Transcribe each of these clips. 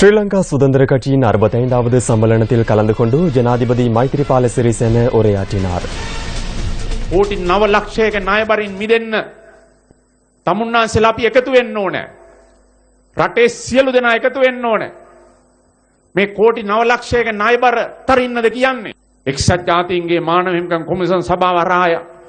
ஸ்ரீலங்கா சுதந்திர கட்சியின் அறுபத்தைந்தாவது சம்மேளனத்தில் கலந்து கொண்டு ஜனாதிபதி மைத்ரிபால சிறிசேன உரையாற்றினார் කෝටි නව ලක්ෂයක ණයබරින් මිදෙන්න තමුන්නාන්සෙලා අපි එකතු වෙන්න ඕන. රටේ සියලු දෙනා එකතු වෙන්න ඕන. මේ කෝටි නව ලක්ෂයක ණයබර තරින්නද කියන්නේ. එක්සත් ජාතීන්ගේ මානව හිමිකම් කොමිසම් සභාව හරහා ඇවිත් තිබෙන යෝජනා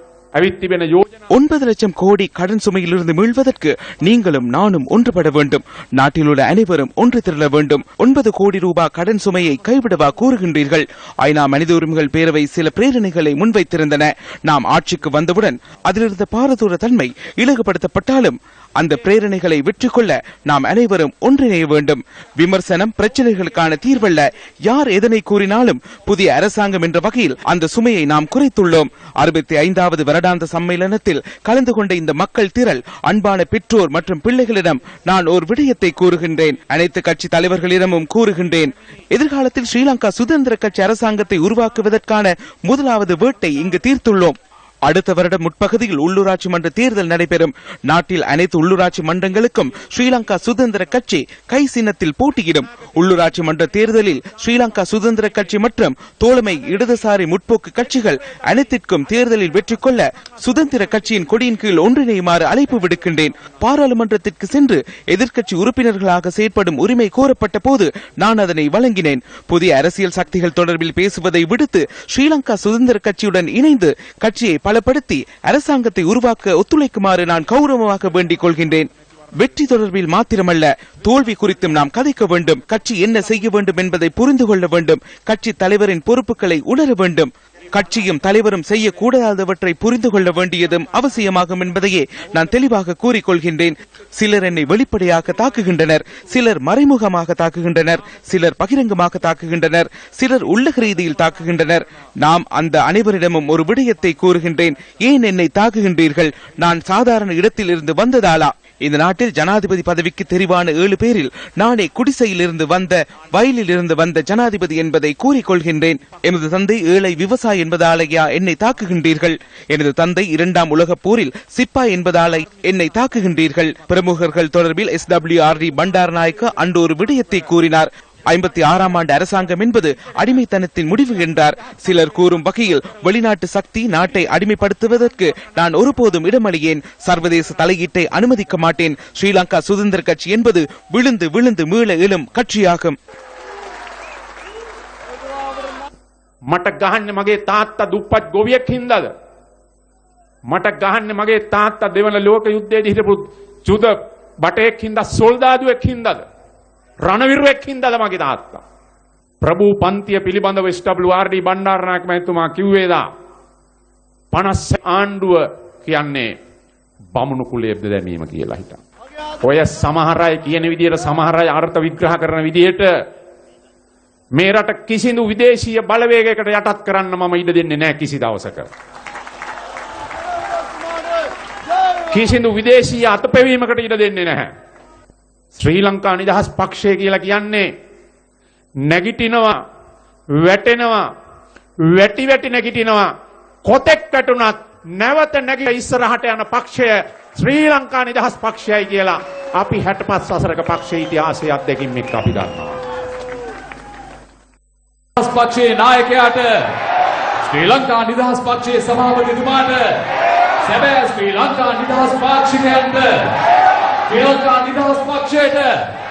ஒன்பது லட்சம் கோடி கடன் சுமையிலிருந்து மீள்வதற்கு நீங்களும் நானும் ஒன்றுபட வேண்டும். நாட்டில் உள்ள அனைவரும் ஒன்று திரள வேண்டும். ஒன்பது கோடி ரூபாய் கடன் சுமையை கைவிடவா கூறுகின்றீர்கள்? ஐநா மனித உரிமைகள் பேரவை சில பிரேரணைகளை முன்வைத்திருந்தன. நாம் ஆட்சிக்கு வந்தவுடன் அதிலிருந்த பாரதூர தன்மை இலகுபடுத்தப்பட்டாலும் அந்த பிரேரணைகளை வெற்றி கொள்ள நாம் அனைவரும் ஒன்றிணைய வேண்டும். விமர்சனம் பிரச்சனைகளுக்கான தீர்வல்ல. யார் எதனை கூறினாலும் புதிய அரசாங்கம் என்ற வகையில் அந்த சுமையை நாம் குறைத்துள்ளோம். அறுபத்தி ஐந்தாவது வருடம் வருடாந்த சம்மேளனத்தில் கலந்து கொண்ட இந்த மக்கள் திரள் அன்பான பெற்றோர் மற்றும் பிள்ளைகளிடம் நான் ஒரு விடயத்தை கூறுகின்றேன். அனைத்து கட்சி தலைவர்களிடமும் கூறுகின்றேன். எதிர்காலத்தில் ஸ்ரீலங்கா சுதந்திர கட்சி அரசாங்கத்தை உருவாக்குவதற்கான முதலாவது வேட்டை இங்கு தீர்த்துள்ளோம். அடுத்த வருடம் முற்பகுதியில் உள்ளூராட்சி மன்ற தேர்தல் நடைபெறும். நாட்டில் அனைத்து உள்ளூராட்சி மன்றங்களுக்கும் ஸ்ரீலங்கா சுதந்திர கட்சி கை சின்னத்தில் போட்டியிடும். உள்ளூராட்சி மன்ற தேர்தலில் ஸ்ரீலங்கா சுதந்திர கட்சி மற்றும் தோழமை இடதுசாரி முற்போக்கு கட்சிகள் அனைத்திற்கும் தேர்தலில் வெற்றி கொள்ள சுதந்திர கட்சியின் கொடியின் கீழ் ஒன்றிணையுமாறு அழைப்பு விடுக்கின்றேன். பாராளுமன்றத்திற்கு சென்று எதிர்க்கட்சி உறுப்பினர்களாக செயற்படும் உரிமை கோரப்பட்ட போது நான் அதனை வழங்கினேன். புதிய அரசியல் சக்திகள் தொடர்பில் பேசுவதை விடுத்து ஸ்ரீலங்கா சுதந்திர கட்சியுடன் இணைந்து கட்சியை பலப்படுத்தி அரசாங்கத்தை உருவாக்க ஒத்துழைக்குமாறு நான் கௌரவமாக வேண்டிக் கொள்கின்றேன். வெற்றி தொடர்பில் மாத்திரமல்ல தோல்வி குறித்தும் நாம் கதைக்க வேண்டும். கட்சி என்ன செய்ய வேண்டும் என்பதை புரிந்து கொள்ள வேண்டும். கட்சி தலைவரின் பொறுப்புகளை உணர வேண்டும். கட்சியும் தலைவரும் செய்யக்கூடாதவற்றை புரிந்து கொள்ள வேண்டியதும் அவசியமாகும் என்பதையே நான் தெளிவாக கூறிக்கொள்கின்றேன். சிலர் என்னை வெளிப்படையாக தாக்குகின்றனர். சிலர் மறைமுகமாக தாக்குகின்றனர். சிலர் பகிரங்கமாக தாக்குகின்றனர். சிலர் உள்ளக ரீதியில் தாக்குகின்றனர். நாம் அந்த அனைவரிடமும் ஒரு விடயத்தை கூறுகின்றேன். ஏன் என்னை தாக்குகின்றீர்கள்? நான் சாதாரண இடத்தில் இருந்து வந்ததாலா? இந்த நாட்டில் ஜனாதிபதி பதவிக்கு தெரிவான ஏழு பேரில் நானே குடிசையிலிருந்து வந்த வயலில் இருந்து வந்த ஜனாதிபதி என்பதை கூறிக்கொள்கின்றேன். எனது தந்தை ஏழை விவசாயி என்பதாலேயா என்னை தாக்குகின்றீர்கள்? எனது தந்தை இரண்டாம் உலகப் போரில் சிப்பா என்பதாலே என்னை தாக்குகின்றீர்கள்? பிரமுகர்கள் தொடர்பில் S W R D Bandaranaike அன்று ஒரு விடயத்தை கூறினார். ஐம்பத்தி ஆறாம் ஆண்டு அரசாங்கம் என்பது அடிமைத்தனத்தின் முடிவு என்றார் சிலர் கூறும் வகையில் வெளிநாட்டு சக்தி நாட்டை அடிமைப்படுத்துவதற்கு நான் ஒருபோதும் இடமளியேன் சர்வதேச தலையீட்டை அனுமதிக்க மாட்டேன் ஸ்ரீலங்கா சுதந்திர கட்சி என்பது விழுந்து விழுந்து மீள எழும் கட்சியாகும் මට ගහන්න මගේ තාත්තා දුප්පත් ගොවියෙක් හින්දාද? මට ගහන්න මගේ තාත්තා දෙවන ලෝක යුද්ධයේදී හිටපු ජුද බටයෙක් හින්දා සොල්දාදුවෙක් හින්දාද? රණවිරුවෙක් හින්දාද මගේ තාත්තා? ප්‍රභූ පන්තිය පිළිබඳව SWRD බණ්ඩාරනායක මහතුමා කිව්වේදා 50 ආණ්ඩුව කියන්නේ බමුණු කුලයේද දැමීම කියලා හිටා. ඔය සමහර අය කියන විදිහට සමහර අය අර්ථ විග්‍රහ කරන විදිහට මේ රට කිසිදු විදේශීය බලවේගයකට යටත් කරන්න මම ඉඩ දෙන්නේ නැහැ කිසි දවසක. කිසිදු විදේශීය අතපෙවීමකට ඉඩ දෙන්නේ නැහැ. ශ්‍රී ලංකා නිදහස් පක්ෂය කියලා කියන්නේ නැගිටිනවා වැටෙනවා වැටි වැටි නැගිටිනවා කොතෙක් වැටුණත් නැවත නැගිට ඉස්සරහට යන පක්ෂය ශ්‍රී ලංකා නිදහස් පක්ෂයයි කියලා අපි 65 වසරක පක්ෂ ඉතිහාසයේ අත්දැකීම් එක්ක අපි දන්නවා. නිදහස් පක්ෂයේ නායකයාට ශ්‍රී ලංකා නිදහස් පක්ෂයේ සභාපතිතුමාට සැබෑ ශ්‍රී ලංකා නිදහස් පාක්ෂිකයන්ට Bianca Adidas Bakşehir'de.